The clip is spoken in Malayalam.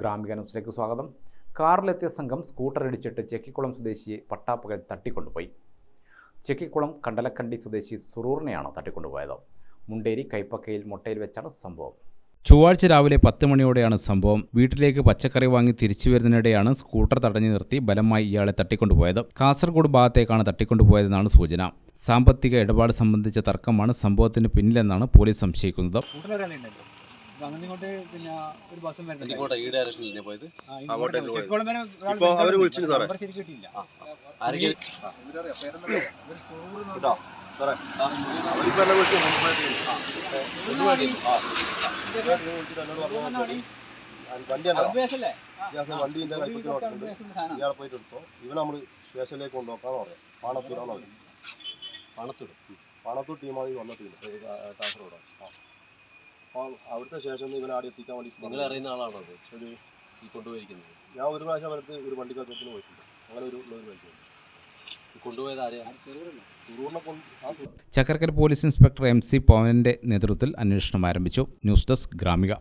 ഗ്രാമിക ന്യൂസിലേക്ക് സ്വാഗതം. കാറിലെത്തിയ സംഘം സ്കൂട്ടർ ഇടിച്ചിട്ട് ചെക്കിക്കുളം സ്വദേശിയെ പട്ടാപ്പകൽ തട്ടിക്കൊണ്ടുപോയി. ചെക്കിക്കുളം കണ്ടലക്കണ്ടി സ്വദേശി സുറൂറിനെയാണ് തട്ടിക്കൊണ്ടുപോയത്. മുണ്ടേരി കൈപ്പക്കയിൽ മുട്ടയിൽ വെച്ചാണ് സംഭവം. ചൊവ്വാഴ്ച രാവിലെ പത്ത് മണിയോടെയാണ് സംഭവം. വീട്ടിലേക്ക് പച്ചക്കറി വാങ്ങി തിരിച്ചു വരുന്നതിനിടെയാണ് സ്കൂട്ടർ തടഞ്ഞു നിർത്തി ബലമായി ഇയാളെ തട്ടിക്കൊണ്ടുപോയത്. കാസർഗോഡ് ഭാഗത്തേക്കാണ് തട്ടിക്കൊണ്ടുപോയതെന്നാണ് സൂചന. സാമ്പത്തിക ഇടപാട് സംബന്ധിച്ച തർക്കമാണ് സംഭവത്തിന് പിന്നിലെന്നാണ് പോലീസ് സംശയിക്കുന്നത്. ഇങ്ങോട്ട് പിന്നെ ഒരു ബസ്സും വരുന്നുണ്ട് ഇങ്ങോട്ടാ ഈ പോയത്? ഒരാൾ ഇപ്പൊ അവർ സാറേ. നമ്പർ ശരിക്കും കിട്ടിയില്ല. ആരെങ്കിലും കേട്ടോ? സാറേ അവരിപ്പോ വിളിച്ചു. ഇയാളെ പോയിട്ട് എടുത്തോ. ഇവനെ നമ്മൾ സ്റ്റേഷനിലേക്ക് കൊണ്ടുപോക്കാന്ന് പറയാം. പാണത്തൂരാന്ന് പറയും. പണത്തോട് പാണത്തൂർ ടീമാണ് ഈ വന്ന ടീം അവിടുത്തെ ശേഷം ഇവനെ ആടെ എത്തിക്കാൻ വേണ്ടി നിങ്ങൾ അറിയുന്ന ആളാണോ അത്? ഒരു ഈ കൊണ്ടുപോയിരിക്കുന്നത്. ഞാൻ ഒരു പ്രാവശ്യം അവർക്ക് ഒരു വണ്ടി കച്ചവടത്തിന് പോയിട്ടുണ്ട്. അങ്ങനെ ഒരു വണ്ടി ചക്കരക്കര കൊണ്ടുപോയത് കൊണ്ട് പോലീസ് ഇൻസ്പെക്ടർ എം സി പവനിന്റെ നേതൃത്വത്തിൽ അന്വേഷണം ആരംഭിച്ചു. News desk Gramika.